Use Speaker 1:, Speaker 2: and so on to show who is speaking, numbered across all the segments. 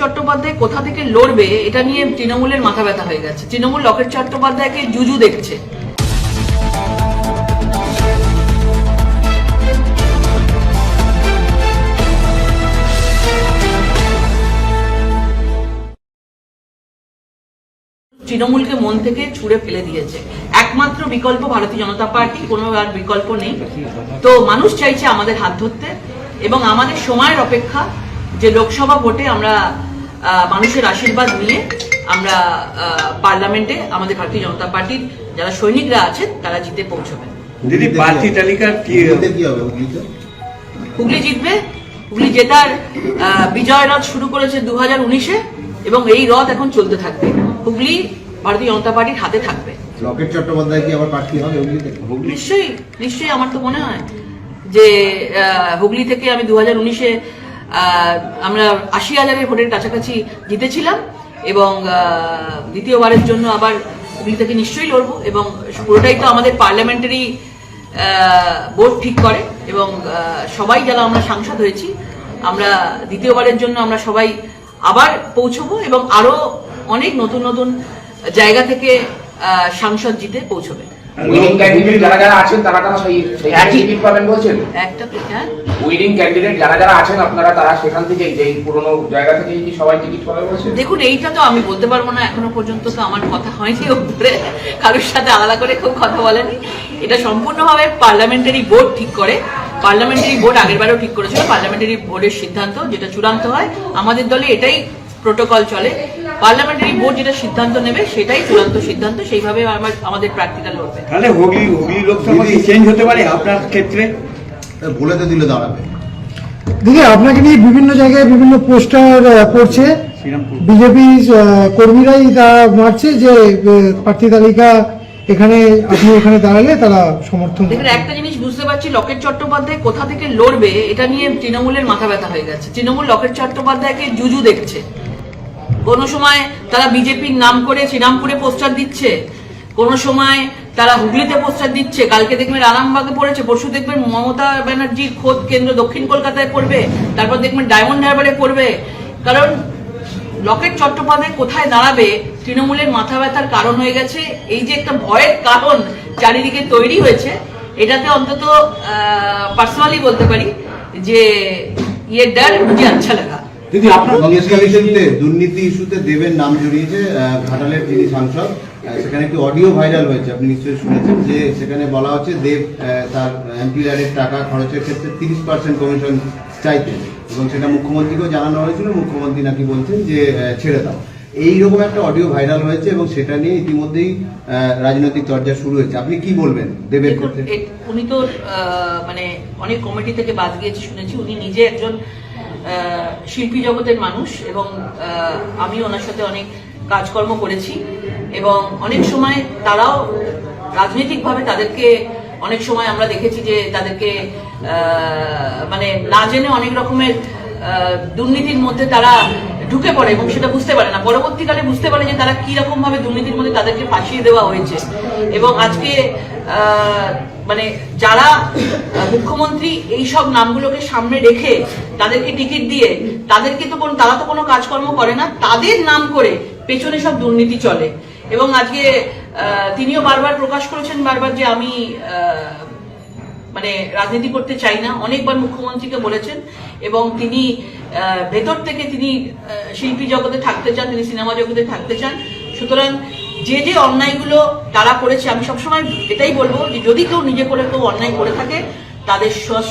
Speaker 1: চট্টোপাধ্যায় কোথা থেকে লড়বে, এটা নিয়ে তৃণমূলের মাথা ব্যথা হয়ে গেছে। তৃণমূল লকেট চট্টোপাধ্যায়কে জুজু দেখছে। তৃণমূলকে মন থেকে ছুড়ে ফেলে দিয়েছে। একমাত্র বিকল্প ভারতীয় জনতা পার্টি, কোনো আর বিকল্প নেই। তো মানুষ চাইছে আমাদের হাত ধরতে এবং আমাদের সময়ের অপেক্ষা যে লোকসভা ভোটে আমরা মানুষের আশীর্বাদ নিয়ে আমরা পার্লামেন্টে আমাদের ভারতীয় জনতা পার্টির যারা সৈনিকরা আছেন তারা জিতে পৌঁছবেন।
Speaker 2: দিদি প্রার্থী তালিকার কি
Speaker 3: হবে?
Speaker 1: হুগলি জিতবে। হুগলি জেতার আহ, বিজয় রথ শুরু করেছে দু হাজার উনিশে এবং এই রথ এখন চলতে থাকবে। হুগলি ভারতীয় জনতা পার্টির হাতে থাকবে।
Speaker 3: লকেট চট্টোপাধ্যায় কি আবার প্রার্থী হবে হুগলিতে?
Speaker 1: নিশ্চয়ই নিশ্চয়ই আমার তো মনে হয় যে আহ, হুগলি থেকে আমি দু হাজার উনিশে আমরা আশি হাজারের ভোটের কাছাকাছি জিতেছিলাম এবং দ্বিতীয়বারের জন্য আবার হুগলি থেকে নিশ্চয়ই লড়বো এবং পুরোটাই তো আমাদের পার্লামেন্টারি বোর্ড ঠিক করে এবং সবাই যারা আমরা সাংসদ হয়েছি। আমরা দ্বিতীয়বারের জন্য আমরা সবাই আবার পৌঁছবো এবং আরও অনেক নতুন নতুন জায়গা থেকে সাংসদ জিতে পৌঁছবে।
Speaker 4: উইনিং ক্যান্ডিডেট যারা যারা আছেন তারা তারা সেই একই টিকিট পাবেন বলছেন?
Speaker 1: একটা হ্যাঁ।
Speaker 4: উইনিং ক্যান্ডিডেট যারা যারা আছেন আপনারা তারা সেখান থেকে যেই পুরনো জায়গা থেকে কি সবাই টিকিট পাবে বলছেন?
Speaker 1: দেখুন এইটা তো আমি বলতে পারব না এখনও পর্যন্ত তো আমার কথা হয়নি উপরে। কারোর সাথে আলাদা করে খুব কথা বলেনি। এটা সম্পূর্ণভাবে পার্লামেন্টারি বোর্ড ঠিক করে। পার্লামেন্টারি বোর্ড আগের বারেও ঠিক করেছিল। পার্লামেন্টারি বোর্ডের সিদ্ধান্ত যেটা চূড়ান্ত হয় আমাদের দলে এটাই প্রোটোকল চলে। পার্লামেন্টারি বোর্ড যেটা সিদ্ধান্ত নেবে সেটাই চূড়ান্ত সিদ্ধান্ত সেইভাবে আমার আমাদের প্রার্থীরা লড়বে
Speaker 2: তাহলে হুগলি হুগলি লোকসভা কি চেঞ্জ হতে পারে আপনার ক্ষেত্রে?
Speaker 3: বলে তো দিলে দাঁড়াবে।
Speaker 5: দিদি আপনাকে নিয়ে বিভিন্ন জায়গায় বিভিন্ন পোস্টার
Speaker 2: শ্রীরামপুর।
Speaker 5: বিজেপি কর্মীরাই তা মারছে যে প্রার্থী তালিকা এখানে আপনি এখানে দাঁড়ালে তারা সমর্থন।
Speaker 1: দেখুন একটা জিনিস বুঝতে পারছি লকেট চট্টোপাধ্যায় কোথা থেকে লড়বে এটা নিয়ে তৃণমূলের মাথা ব্যথা হয়ে গেছে। তৃণমূল লকেট চট্টোপাধ্যায়কে জুজু দেখছে। কোনো সময় তারা বিজেপির নাম করে শ্রীরামপুরে পোস্টার দিচ্ছে, কোনো সময় তারা হুগলিতে পোস্টার দিচ্ছে, কালকে দেখবেন আরামবাগে পড়েছে, পরশু দেখবেন মমতা ব্যানার্জির খোদ কেন্দ্র দক্ষিণ কলকাতায় পড়বে, তারপর দেখবেন ডায়মন্ড হারবারে পড়বে। কারণ লকেট চট্টোপাধ্যায় কোথায় দাঁড়াবে, তৃণমূলের মাথা ব্যথার কারণ হয়ে গেছে, এই যে একটা ভয়ের কারণ চারিদিকে তৈরি হয়েছে এটাতে অন্তত পার্সোনালি বলতে পারি যে ইয়ে ডার মুঝে আচ্ছা লাগা।
Speaker 2: দিদি আপনার
Speaker 3: দুর্নীতি ইস্যুতে দেবের নাম জড়িয়েছে ঘাটালের যিনি সাংসদ সেখানে একটি অডিও ভাইরাল হয়েছে আপনি নিশ্চয়ই শুনেছেন যে সেখানে বলা হচ্ছে দেব তার এমপিআরের টাকা খরচের ক্ষেত্রে তিরিশ পার্সেন্ট কমিশন চাইতেন এবং সেটা মুখ্যমন্ত্রীকেও জানানো হয়েছিল মুখ্যমন্ত্রী নাকি বলছেন যে ছেড়ে দাও। এইরকম একটা অডিও ভাইরাল হয়েছে এবং সেটা নিয়ে ইতিমধ্যেই আহ, রাজনৈতিক চর্চা শুরু হয়েছে। আপনি কি বলবেন দেবের ক্ষেত্রে
Speaker 1: উনি তো মানে অনেক কমিটি থেকে বাদ গিয়েছে শুনেছি উনি নিজে একজন শিল্পী জগতের মানুষ এবং আমি ওনার সাথে অনেক কাজকর্ম করেছি এবং অনেক সময় তারাও রাজনৈতিকভাবে তাদেরকে, অনেক সময় আমরা দেখেছি যে তাদেরকে মানে না জেনে অনেক রকমের দুর্নীতির মধ্যে তারা ঢুকে পড়ে এবং সেটা বুঝতে পারে না। পরবর্তীকালে বুঝতে পারে যে তারা কি রকম ভাবে দুর্নীতির মধ্যে তাদেরকে ফাঁসিয়ে দেওয়া হয়েছে। এবং আজকে মানে যারা মুখ্যমন্ত্রী এই সব নামগুলোকে সামনে রেখে তাদেরকে টিকিট দিয়ে, তাদেরকে তো কোনো তারা তো কোনো কাজকর্ম করে না, তাদের নাম করে পেছনে সব দুর্নীতি চলে। এবং আজকে তিনিও বারবার প্রকাশ করেছেন, বারবার যে আমি মানে রাজনীতি করতে চাই না, অনেকবার মুখ্যমন্ত্রীকে বলেছেন। এবং তিনি ভেতর থেকে তিনি শিল্পী জগতে থাকতে চান, তিনি সিনেমা জগতে থাকতে চান। সুতরাং যে যে অন্যায়গুলো তারা করেছে, আমি সবসময় এটাই বলব যে যদি কেউ নিজে করে কেউ অন্যায় করে থাকে তাদের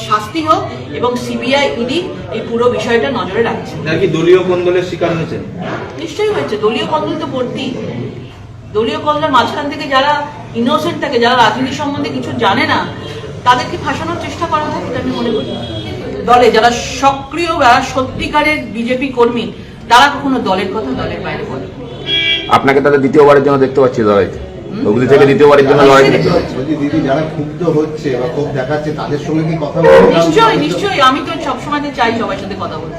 Speaker 1: শাস্তি হোক এবং সিবিআই ইডি এই পুরো বিষয়টা নজরে রাখছে।
Speaker 2: তারা কি দলীয় কোন্দলের শিকার হয়েছে?
Speaker 1: নিশ্চয়ই হয়েছে। দলীয় কন্দল তো ভর্তি দলীয় কন্দলের মাঝখান থেকে যারা ইনোসেন্ট থাকে যারা রাজনীতি সম্বন্ধে কিছু জানে না তাদেরকে ফাঁসানোর চেষ্টা করা হয় এটা আমি মনে করি। দলে যারা সক্রিয় বা সত্যিকারের বিজেপি কর্মী তারা কখনো দলের কথা দলের বাইরে বলে
Speaker 4: আপনাকে তাহলে দ্বিতীয়বারের জন্য দেখতে পাচ্ছি লড়াইতে। হুগলি থেকে দ্বিতীয়বারের জন্য লড়াই করতে
Speaker 3: হচ্ছে দিদি যারা ক্ষুব্ধ হচ্ছে বা ক্ষোভ দেখাচ্ছে তাদের সঙ্গে কি কথা বলতে
Speaker 1: নিশ্চয়ই নিশ্চয়ই। আমি তো সবসময় চাই সবার সাথে কথা বলতে।